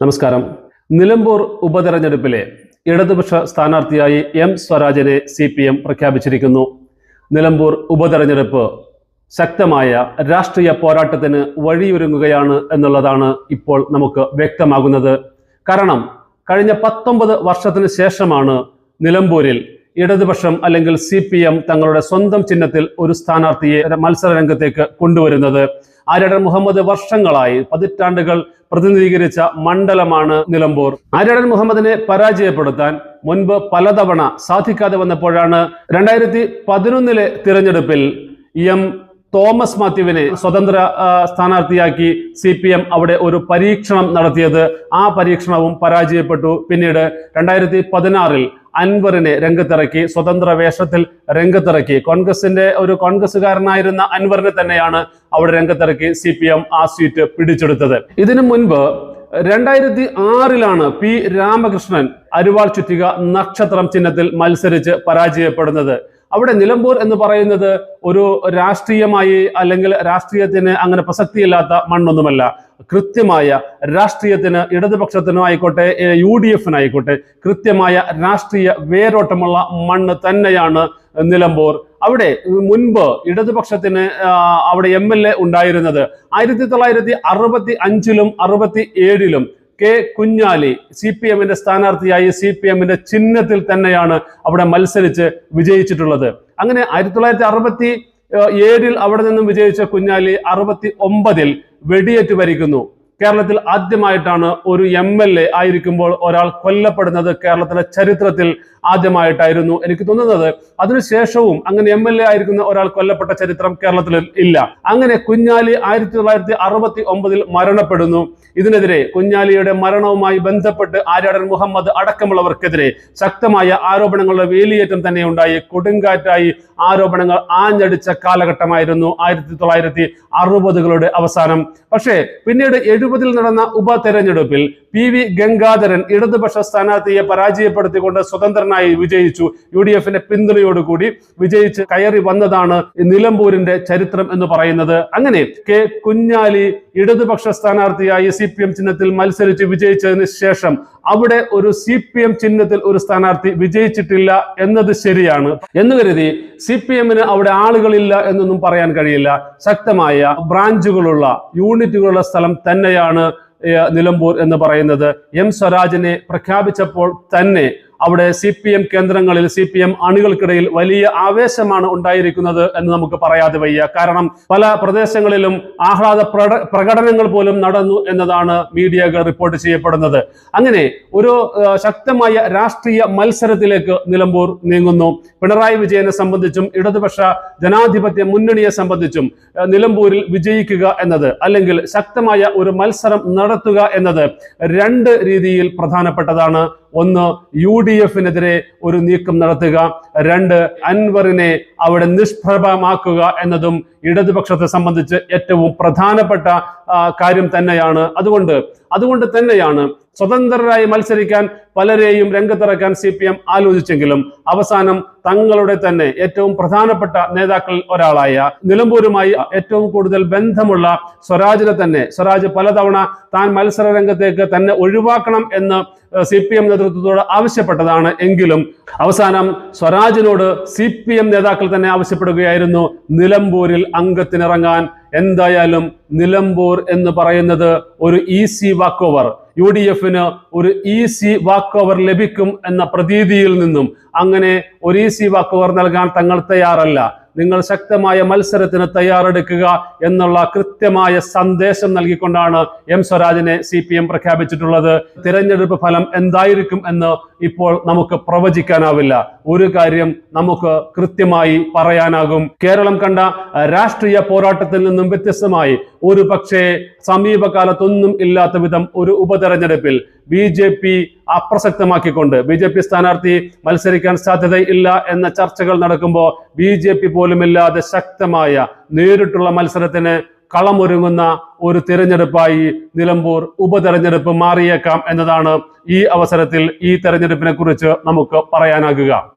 നമസ്കാരം. നിലമ്പൂർ ഉപതെരഞ്ഞെടുപ്പിലെ ഇടതുപക്ഷ സ്ഥാനാർത്ഥിയായി എം സ്വരാജിനെ സി പി എം പ്രഖ്യാപിച്ചിരിക്കുന്നു. നിലമ്പൂർ ഉപതെരഞ്ഞെടുപ്പ് ശക്തമായ രാഷ്ട്രീയ പോരാട്ടത്തിന് വഴിയൊരുങ്ങുകയാണ് എന്നുള്ളതാണ് ഇപ്പോൾ നമുക്ക് വ്യക്തമാകുന്നത്. കാരണം കഴിഞ്ഞ പത്തൊമ്പത് വർഷത്തിന് ശേഷമാണ് നിലമ്പൂരിൽ ഇടതുപക്ഷം അല്ലെങ്കിൽ സി തങ്ങളുടെ സ്വന്തം ചിഹ്നത്തിൽ ഒരു സ്ഥാനാർത്ഥിയെ മത്സര രംഗത്തേക്ക് കൊണ്ടുവരുന്നത്. ആര്യടൻ മുഹമ്മദ് വർഷങ്ങളായി പതിറ്റാണ്ടുകൾ പ്രതിനിധീകരിച്ച മണ്ഡലമാണ് നിലമ്പൂർ. ആര്യടൻ മുഹമ്മദിനെ പരാജയപ്പെടുത്താൻ മുൻപ് പലതവണ സാധിക്കാതെ വന്നപ്പോഴാണ് രണ്ടായിരത്തി പതിനൊന്നിലെ തിരഞ്ഞെടുപ്പിൽ എം തോമസ് മാത്യുവിനെ സ്വതന്ത്ര സ്ഥാനാർത്ഥിയാക്കി സി പി എം അവിടെ ഒരു പരീക്ഷണം നടത്തിയത്. ആ പരീക്ഷണവും പരാജയപ്പെട്ടു. പിന്നീട് രണ്ടായിരത്തി പതിനാറിൽ അൻവറിനെ രംഗത്തിറക്കി സ്വതന്ത്ര വേഷത്തിൽ രംഗത്തിറക്കി. കോൺഗ്രസിന്റെ ഒരു കോൺഗ്രസുകാരനായിരുന്ന അൻവറിനെ തന്നെയാണ് അവിടെ രംഗത്തിറക്കി സി പി എം ആ സീറ്റ് പിടിച്ചെടുത്തത്. ഇതിനു മുൻപ് രണ്ടായിരത്തി ആറിലാണ് പി രാമകൃഷ്ണൻ അരുവാൾ ചുറ്റിക നക്ഷത്രം ചിഹ്നത്തിൽ മത്സരിച്ച് പരാജയപ്പെടുന്നത്. അവിടെ നിലമ്പൂർ എന്ന് പറയുന്നത് ഒരു രാഷ്ട്രീയമായി അല്ലെങ്കിൽ രാഷ്ട്രീയത്തിന് അങ്ങനെ പ്രസക്തിയില്ലാത്ത മണ്ണൊന്നുമല്ല. കൃത്യമായ രാഷ്ട്രീയത്തിന് ഇടതുപക്ഷത്തിനും ആയിക്കോട്ടെ യു ഡി എഫിനായിക്കോട്ടെ കൃത്യമായ രാഷ്ട്രീയ വേരോട്ടമുള്ള മണ്ണ് തന്നെയാണ് നിലമ്പൂർ. അവിടെ മുൻപ് ഇടതുപക്ഷത്തിന് അവിടെ എം എൽ എ ഉണ്ടായിരുന്നത് ആയിരത്തി തൊള്ളായിരത്തി അറുപത്തി അഞ്ചിലും അറുപത്തി ഏഴിലും കെ കുഞ്ഞാലി സി പി എമ്മിന്റെ സ്ഥാനാർത്ഥിയായി സി പി എമ്മിന്റെ ചിഹ്നത്തിൽ തന്നെയാണ് അവിടെ മത്സരിച്ച് വിജയിച്ചിട്ടുള്ളത്. അങ്ങനെ ആയിരത്തി തൊള്ളായിരത്തി അറുപത്തി ഏഴിൽ അവിടെ നിന്നും വിജയിച്ച കുഞ്ഞാലി അറുപത്തി ഒമ്പതിൽ വെടിയേറ്റ് ഭരിക്കുന്നു. കേരളത്തിൽ ആദ്യമായിട്ടാണ് ഒരു എം എൽ എ ആയിരിക്കുമ്പോൾ ഒരാൾ കൊല്ലപ്പെടുന്നത് കേരളത്തിലെ ചരിത്രത്തിൽ ആദ്യമായിട്ടായിരുന്നു എനിക്ക് തോന്നുന്നത്. അതിനുശേഷവും അങ്ങനെ എം എൽ എ ആയിരിക്കുന്ന ഒരാൾ കൊല്ലപ്പെട്ട ചരിത്രം കേരളത്തിൽ ഇല്ല. അങ്ങനെ കുഞ്ഞാലി ആയിരത്തി തൊള്ളായിരത്തി അറുപത്തി ഒമ്പതിൽ മരണപ്പെടുന്നു. ഇതിനെതിരെ കുഞ്ഞാലിയുടെ മരണവുമായി ബന്ധപ്പെട്ട് ആര്യാടൻ മുഹമ്മദ് അടക്കമുള്ളവർക്കെതിരെ ശക്തമായ ആരോപണങ്ങളുടെ വേലിയേറ്റം തന്നെ ഉണ്ടായി കൊടുങ്കാറ്റായി ആരോപണങ്ങൾ ആഞ്ഞടിച്ച കാലഘട്ടമായിരുന്നു ആയിരത്തി തൊള്ളായിരത്തി അറുപതുകളുടെ അവസാനം. പക്ഷേ പിന്നീട് എഴുപതിൽ നടന്ന ഉപതെരഞ്ഞെടുപ്പിൽ പി വി ഗംഗാധരൻ ഇടതുപക്ഷ സ്ഥാനാർത്ഥിയെ പരാജയപ്പെടുത്തിക്കൊണ്ട് സ്വതന്ത്രനായി വിജയിച്ചു. യു ഡി എഫിന്റെ പിന്തുണയോടുകൂടി വിജയിച്ച് കയറി വന്നതാണ് നിലമ്പൂരിന്റെ ചരിത്രം എന്ന് പറയുന്നത്. അങ്ങനെ കെ കുഞ്ഞാലി ഇടതുപക്ഷ സ്ഥാനാർത്ഥിയായി സി പി എം ചിഹ്നത്തിൽ മത്സരിച്ച് വിജയിച്ചതിന് ശേഷം അവിടെ ഒരു സി പി എം ചിഹ്നത്തിൽ ഒരു സ്ഥാനാർത്ഥി വിജയിച്ചിട്ടില്ല എന്നത് ശരിയാണ്. എന്ന് കരുതി സി പി എമ്മിന് അവിടെ ആളുകളില്ല എന്നൊന്നും പറയാൻ കഴിയില്ല. ശക്തമായ ബ്രാഞ്ചുകളുള്ള യൂണിറ്റുകളുള്ള സ്ഥലം തന്നെയാണ് നിലമ്പൂർ എന്ന് പറയുന്നത്. എം സ്വരാജിനെ പ്രഖ്യാപിച്ചപ്പോൾ തന്നെ അവിടെ സി പി എം കേന്ദ്രങ്ങളിൽ സി പി എം അണികൾക്കിടയിൽ വലിയ ആവേശമാണ് ഉണ്ടായിരിക്കുന്നത് എന്ന് നമുക്ക് പറയാതെ വയ്യ. കാരണം പല പ്രദേശങ്ങളിലും ആഹ്ലാദ പ്രകടനങ്ങൾ പോലും നടന്നു എന്നതാണ് മീഡിയകൾ റിപ്പോർട്ട് ചെയ്യപ്പെടുന്നത്. അങ്ങനെ ഒരു ശക്തമായ രാഷ്ട്രീയ മത്സരത്തിലേക്ക് നിലമ്പൂർ നീങ്ങുന്നു. പിണറായി വിജയനെ സംബന്ധിച്ചും ഇടതുപക്ഷ ജനാധിപത്യ മുന്നണിയെ സംബന്ധിച്ചും നിലമ്പൂരിൽ വിജയിക്കുക എന്നത് അല്ലെങ്കിൽ ശക്തമായ ഒരു മത്സരം നടത്തുക എന്നത് രണ്ട് രീതിയിൽ പ്രധാനപ്പെട്ടതാണ്. ഒന്ന് യു ഡി എഫിനെതിരെ ഒരു നീക്കം നടത്തുക രണ്ട് അൻവറിനെ അവിടെ നിഷ്പ്രഭമാക്കുക എന്നതും ഇടതുപക്ഷത്തെ സംബന്ധിച്ച് ഏറ്റവും പ്രധാനപ്പെട്ട കാര്യം തന്നെയാണ്. അതുകൊണ്ട് അതുകൊണ്ട് തന്നെയാണ് സ്വതന്ത്രരായി മത്സരിക്കാൻ പലരെയും രംഗത്തിറക്കാൻ സി പി എം ആലോചിച്ചെങ്കിലും അവസാനം തങ്ങളുടെ തന്നെ ഏറ്റവും പ്രധാനപ്പെട്ട നേതാക്കളിൽ ഒരാളായ നിലമ്പൂരുമായി ഏറ്റവും കൂടുതൽ ബന്ധമുള്ള സ്വരാജിനെ തന്നെ സ്വരാജ് പലതവണ താൻ മത്സര രംഗത്തേക്ക് തന്നെ ഒഴിവാക്കണം എന്ന് സി പി എം നേതൃത്വത്തോട് ആവശ്യപ്പെട്ടതാണ്. എങ്കിലും അവസാനം സ്വരാജിനോട് സി പി എം നേതാക്കൾ തന്നെ ആവശ്യപ്പെടുകയായിരുന്നു. നിലമ്പൂരിൽ അംഗത്തിനിറങ്ങാൻ എന്തായാലും നിലമ്പൂർ എന്ന് പറയുന്നത് ഒരു easy walk over U D എഫിന് ഒരു ഈസി വാക്ക് ഓവർ ലഭിക്കും എന്ന പ്രതീതിയിൽ നിന്നും അങ്ങനെ ഒരു ഈസി വാക്ക് ഓവർ നൽകാൻ തങ്ങൾ തയ്യാറല്ല. നിങ്ങൾ ശക്തമായ മത്സരത്തിന് തയ്യാറെടുക്കുക എന്നുള്ള കൃത്യമായ സന്ദേശം നൽകിക്കൊണ്ടാണ് എം സ്വരാജിനെ സി പി എം പ്രഖ്യാപിച്ചിട്ടുള്ളത്. തിരഞ്ഞെടുപ്പ് ഫലം എന്തായിരിക്കും എന്ന് ഇപ്പോൾ നമുക്ക് പ്രവചിക്കാനാവില്ല. ഒരു കാര്യം നമുക്ക് കൃത്യമായി പറയാനാകും. കേരളം കണ്ട രാഷ്ട്രീയ പോരാട്ടത്തിൽ നിന്നും വ്യത്യസ്തമായി ഒരു പക്ഷേ സമീപകാലത്തൊന്നും ഇല്ലാത്ത വിധം ഒരു ഉപതെരഞ്ഞെടുപ്പിൽ ബി ജെ പി അപ്രസക്തമാക്കിക്കൊണ്ട് ബി ജെ പി സ്ഥാനാർത്ഥി മത്സരിക്കാൻ സാധ്യതയില്ല എന്ന ചർച്ചകൾ നടക്കുമ്പോൾ ബി ജെ പി പോലുമില്ലാതെ ശക്തമായ നേരിട്ടുള്ള മത്സരത്തിന് കളമൊരുങ്ങുന്ന ഒരു തിരഞ്ഞെടുപ്പായി നിലമ്പൂർ ഉപതെരഞ്ഞെടുപ്പ് മാറിയേക്കാം എന്നതാണ് ഈ അവസരത്തിൽ ഈ തെരഞ്ഞെടുപ്പിനെ കുറിച്ച് നമുക്ക് പറയാനാകുക.